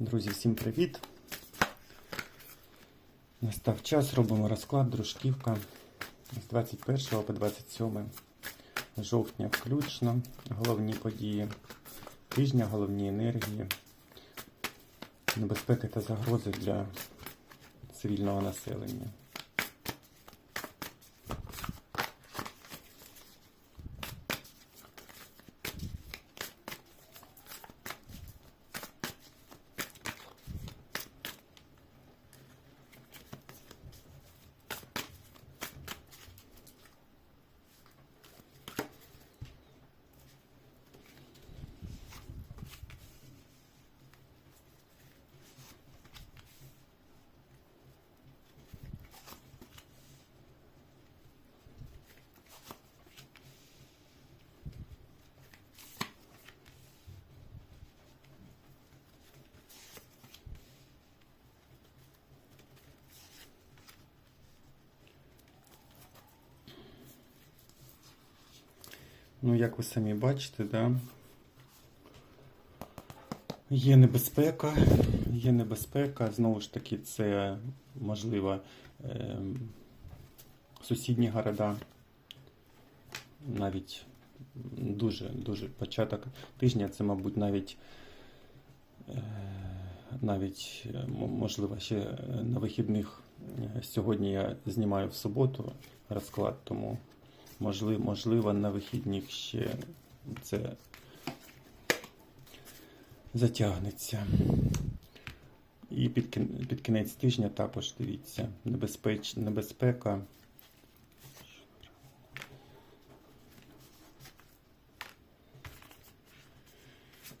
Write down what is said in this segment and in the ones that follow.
Друзі, всім привіт! Настав час, робимо розклад дружківка з 21 по 27 жовтня включно. Головні події тижня, головні енергії, небезпеки та загрози для цивільного населення. Ну, як ви самі бачите, да? є небезпека, є небезпека, знову ж таки, це можливо ем, сусідні города, навіть дуже дуже початок тижня, це, мабуть, навіть е, навіть е, можливо ще е, на вихідних. Е, Сьогодні я знімаю в суботу розклад, тому можливо, можливо на вихідних ще це затягнеться. І під, під кінець тижня також дивіться, небезпеч, небезпека.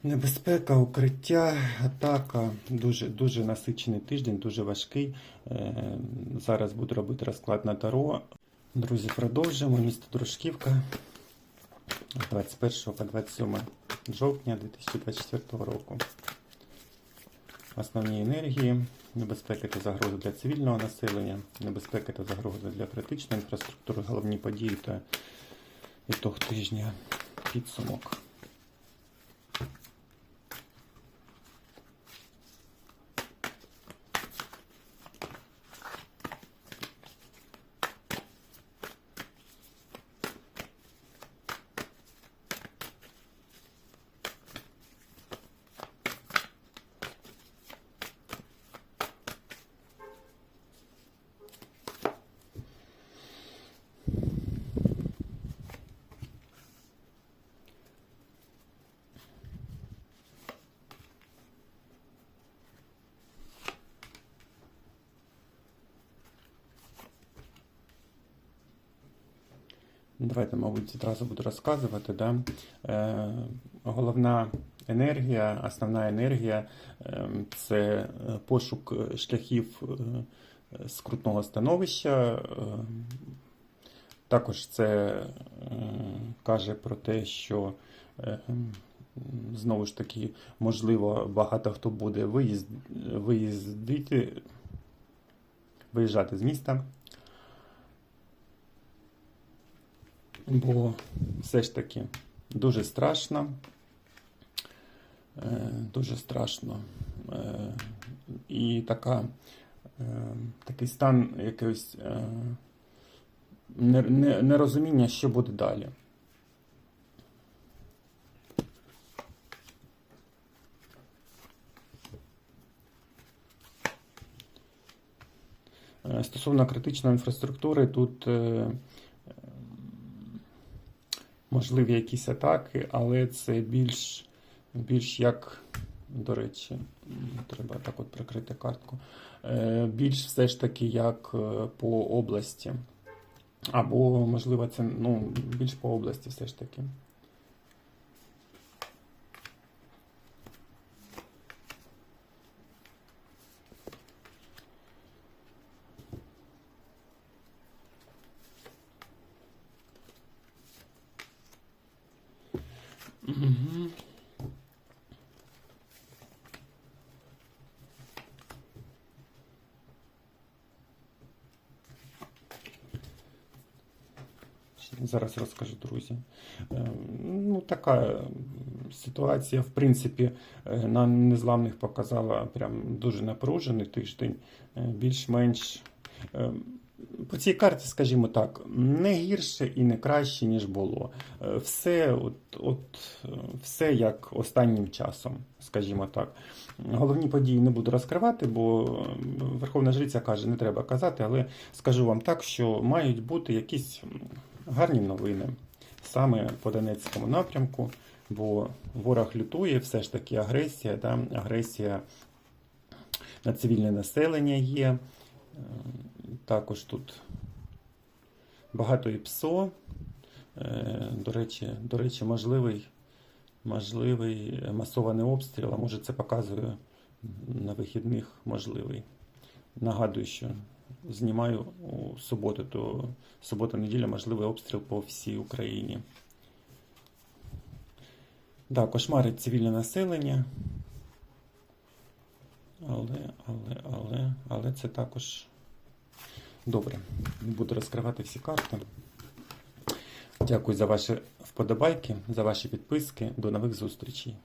Небезпека, укриття, атака. Дуже, дуже насичений тиждень, дуже важкий. Е, Зараз буду робити розклад на Таро. Друзі, продовжуємо. Місто Дружківка. 21 по 27 жовтня 2024 року. Основні енергії, небезпеки та загрози для цивільного населення, небезпеки та загрози для критичної інфраструктури, головні події та ітог тижня підсумок. Давайте, мабуть, одразу буду розказувати. Да? Е, головна енергія, основна енергія е, це е, пошук шляхів е, скрутного становища. Е, також це е, каже про те, що е, знову ж таки, можливо, багато хто буде виїзд, виїздити, виїжджати з міста. Бо все ж таки дуже страшно. Е, Дуже страшно. Е, І така, е, такий стан якогось не- не- нерозуміння, що буде далі. Стосовно критичної інфраструктури, тут можливі якісь атаки, але це більш, більш як, до речі, треба так от прикрити картку. Е, Більш все ж таки як е, по області. Або, можливо, це ну, більш по області все ж таки. Зараз розкажу, друзі. Е, Ну, така ситуація, в принципі, е, на незламних показала прям дуже напружений тиждень, е, більш-менш. Е, По цій карті, скажімо так, не гірше і не краще, ніж було. Е, Все, от, от, е, все як останнім часом, скажімо так. Головні події не буду розкривати, бо е, Верховна Жриця каже, не треба казати, але скажу вам так, що мають бути якісь гарні новини саме по Донецькому напрямку, бо ворог лютує, все ж таки агресія, да? агресія на цивільне населення є. Також тут багато і ПСО. Е, До речі, до речі, можливий, можливий масований обстріл, а може це показує на вихідних можливий. Нагадую, що знімаю у суботу, то субота-неділя можливий обстріл по всій Україні. Да, кошмарить цивільне населення. Але, але, але, але це також добре. Не буду розкривати всі карти. Дякую за ваші вподобайки, за ваші підписки. До нових зустрічей.